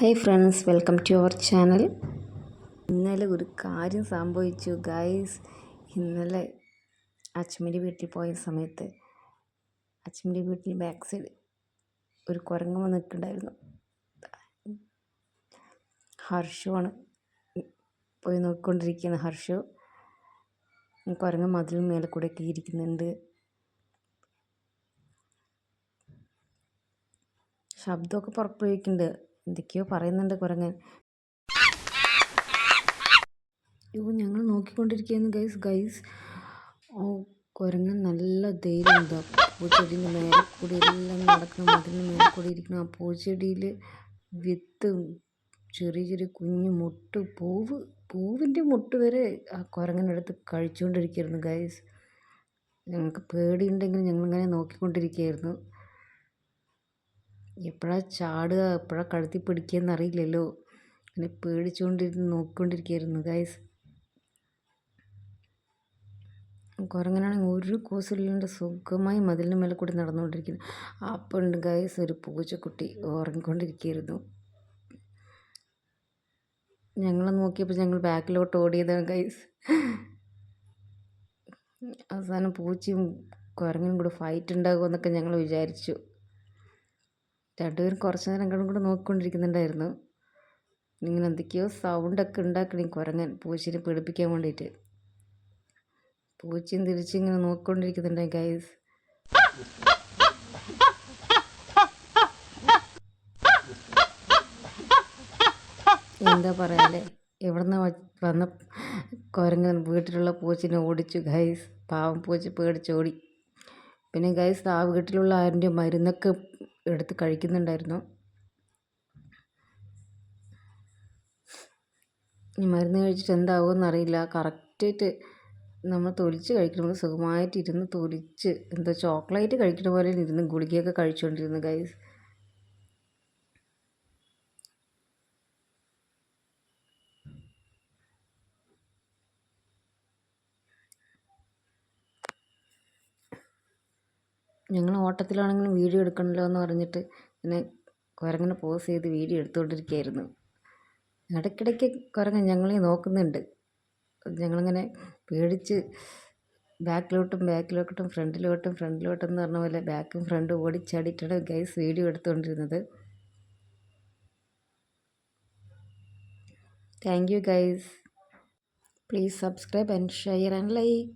Hi friends welcome to our channel ഇന്നലെ ഒരു കാര്യം സംഭവിച്ചു ഗൈസ് ഇന്നലെ അച്ഛമ്മന്റെ വീട്ടിൽ പോയ സമയത്ത് അച്ഛമ്മന്റെ വീട്ടിൽ ബാക്ക് സൈഡ് ഒരു കുരങ്ങ് വന്നിട്ടുണ്ടായിരുന്നു ഹർഷുവാണ് പോയി നോക്കിക്കൊണ്ടിരിക്കുന്ന. ഹർഷു കുരങ്ങ് മതിൽ മേലെ കൂടെ ഒക്കെ ഇരിക്കുന്നുണ്ട്. ശബ്ദമൊക്കെ പുറപ്പെടുവിക്കുന്നുണ്ട്. എന്തൊക്കെയോ പറയുന്നുണ്ട് കുരങ്ങൻ. അയ്യോ ഞങ്ങൾ നോക്കിക്കൊണ്ടിരിക്കുകയായിരുന്നു ഗൈസ് ഗൈസ് ഓ കുരങ്ങൻ നല്ല ധൈര്യം എന്താ പൂച്ചെടീന്റെ മേലെ കൂടി എല്ലാം നടക്കണം അതിന് മേലെ കൂടി ഇരിക്കണം. ആ പൂച്ചെടിയിൽ വിത്ത് ചെറിയ ചെറിയ കുഞ്ഞു മുട്ട് പൂവ് പൂവിന്റെ മുട്ട് വരെ ആ കുരങ്ങനെടുത്ത് കഴിച്ചുകൊണ്ടിരിക്കുകയായിരുന്നു ഗൈസ് ഞങ്ങൾക്ക് പേടിയുണ്ടെങ്കിൽ ഞങ്ങളിങ്ങനെ നോക്കിക്കൊണ്ടിരിക്കുകയായിരുന്നു. എപ്പോഴാണ് ചാടുക എപ്പോഴാണ് കഴുത്തി പിടിക്കുക അറിയില്ലല്ലോ അങ്ങനെ പേടിച്ചുകൊണ്ടിരുന്ന് നോക്കിക്കൊണ്ടിരിക്കുകയായിരുന്നു ഗൈസ് കുരങ്ങനാണെങ്കിൽ ഒരു കൂസലില്ലാണ്ട് സുഖമായി മതിലിന് മേലെ കൂടി നടന്നുകൊണ്ടിരിക്കുന്നു അപ്പം ഉണ്ട് ഗൈസ് ഒരു പൂച്ചക്കുട്ടി ഉറങ്ങിക്കൊണ്ടിരിക്കുകയായിരുന്നു. ഞങ്ങൾ നോക്കിയപ്പോൾ ഞങ്ങൾ ബാക്കിലോട്ട് ഓടിയതാണ് ഗൈസ് അവസാനം പൂച്ചയും കുരങ്ങനും കൂടെ ഫൈറ്റ് ഉണ്ടാകുമെന്നൊക്കെ ഞങ്ങൾ വിചാരിച്ചു. രണ്ടുപേരും കുറച്ച് നേരം അങ്ങോട്ടും കൂടെ നോക്കിക്കൊണ്ടിരിക്കുന്നുണ്ടായിരുന്നു. ഇങ്ങനെ എന്തൊക്കെയോ സൗണ്ടൊക്കെ ഉണ്ടാക്കണേ കുരങ്ങൻ പൂച്ചനെ പേടിപ്പിക്കാൻ വേണ്ടിയിട്ട്. പൂച്ചയും തിരിച്ചിങ്ങനെ നോക്കിക്കൊണ്ടിരിക്കുന്നുണ്ടായി ഗൈസ് എന്താ പറയാല്ലേ? എവിടുന്ന വന്ന കുരങ്ങൻ വീട്ടിലുള്ള പൂച്ചിനെ ഓടിച്ചു ഗൈസ് പാവം പൂച്ച പേടിച്ചോടി. പിന്നെ ഗൈസ് ആ വീട്ടിലുള്ള ആരുടെ മരുന്നൊക്കെ എടുത്ത് കഴിക്കുന്നുണ്ടായിരുന്നു. ഈ മരുന്ന് കഴിച്ചിട്ട് എന്താവും അറിയില്ല. കറക്റ്റായിട്ട് നമ്മൾ തൊലിച്ച് കഴിക്കുമ്പോൾ സുഖമായിട്ട് ഇരുന്ന് തൊലിച്ച് എന്തോ ചോക്ലേറ്റ് കഴിക്കുന്ന പോലെ ഇരുന്ന് ഗുളികയൊക്കെ കഴിച്ചുകൊണ്ടിരുന്നു ഗൈസ് ഞങ്ങൾ ഓട്ടത്തിലാണെങ്കിലും വീഡിയോ എടുക്കണമല്ലോ എന്ന് പറഞ്ഞിട്ട് ഇങ്ങനെ കുരങ്ങനെ പോസ് ചെയ്ത് വീഡിയോ എടുത്തുകൊണ്ടിരിക്കുകയായിരുന്നു ഇടയ്ക്കിടയ്ക്ക് കുരങ്ങൻ ഞങ്ങളെ നോക്കുന്നുണ്ട്. ഞങ്ങളിങ്ങനെ പേടിച്ച് ബാക്കിലോട്ടും ബാക്കിലോട്ടും ഫ്രണ്ടിലോട്ടും ഫ്രണ്ടിലോട്ടും എന്ന് പറഞ്ഞ പോലെ ബാക്കും ഫ്രണ്ടും ഓടിച്ചാടിയിട്ടാണ് guys video എടുത്തുകൊണ്ടിരുന്നത്. Thank you guys please subscribe and share and like